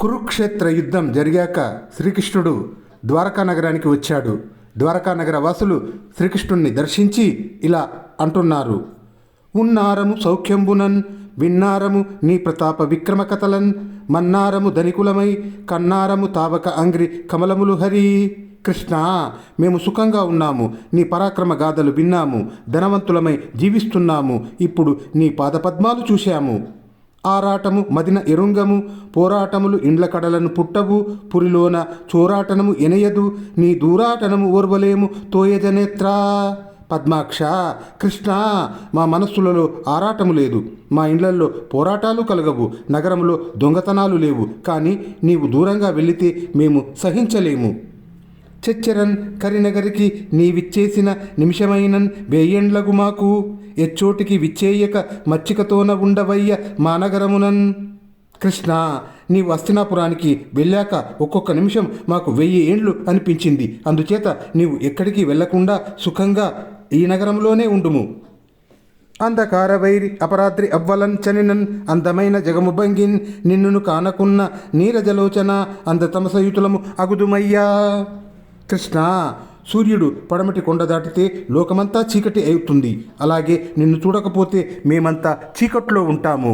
కురుక్షేత్ర యుద్ధం జరిగాక శ్రీకృష్ణుడు ద్వారకా నగరానికి వచ్చాడు. ద్వారకా నగర వాసులు శ్రీకృష్ణుణ్ణి దర్శించి ఇలా అంటున్నారు. ఉన్నారము సౌఖ్యంబునన్ విన్నారము నీ ప్రతాప విక్రమ కథలన్ మన్నారము ధనికులమై కన్నారము తావక అంగ్రి కమలములు హరి. కృష్ణ మేము సుఖంగా ఉన్నాము నీ పరాక్రమ గాథలు విన్నాము ధనవంతులమై జీవిస్తున్నాము ఇప్పుడు నీ పాదపద్మాలు చూశాము. ఆరాటము మదిన ఎరుంగము పోరాటములు ఇండ్ల కడలను పుట్టవు పురిలోన చోరాటనము ఎనయదు నీ దూరాటనము ఓర్వలేము తోయజనేత్రా పద్మాక్ష కృష్ణ మా మనస్సులలో ఆరాటము లేదు మా ఇండ్లల్లో పోరాటాలు కలగవు నగరంలో దొంగతనాలు లేవు కానీ నీవు దూరంగా వెళితే మేము సహించలేము. చెచ్చరన్ కరినగరికి నీవిచ్చేసిన నిమిషమైనన్ వేయండ్లగు మాకు. ఎచ్చోటికి విచ్చేయక మచ్చికతోన ఉండవయ్య మానగరమునన్. కృష్ణ నీ వస్తినాపురానికి వెళ్ళాక ఒక్కొక్క నిమిషం మాకు వెయ్యి ఏండ్లు అనిపించింది. అందుచేత నీవు ఎక్కడికి వెళ్ళకుండా సుఖంగా ఈ నగరంలోనే ఉండుము. అంధకార వైరి అపరాత్రి అవ్వలన్ చనినన్ అందమైన జగముభంగిన్ నిన్నును కానకున్న నీరజలోచన అంద తమసయుతులము అగుదుమయ్యా. కృష్ణ సూర్యుడు పడమటి కొండ దాటితే లోకమంతా చీకటి అవుతుంది అలాగే నిన్ను చూడకపోతే మేమంతా చీకట్లో ఉంటాము.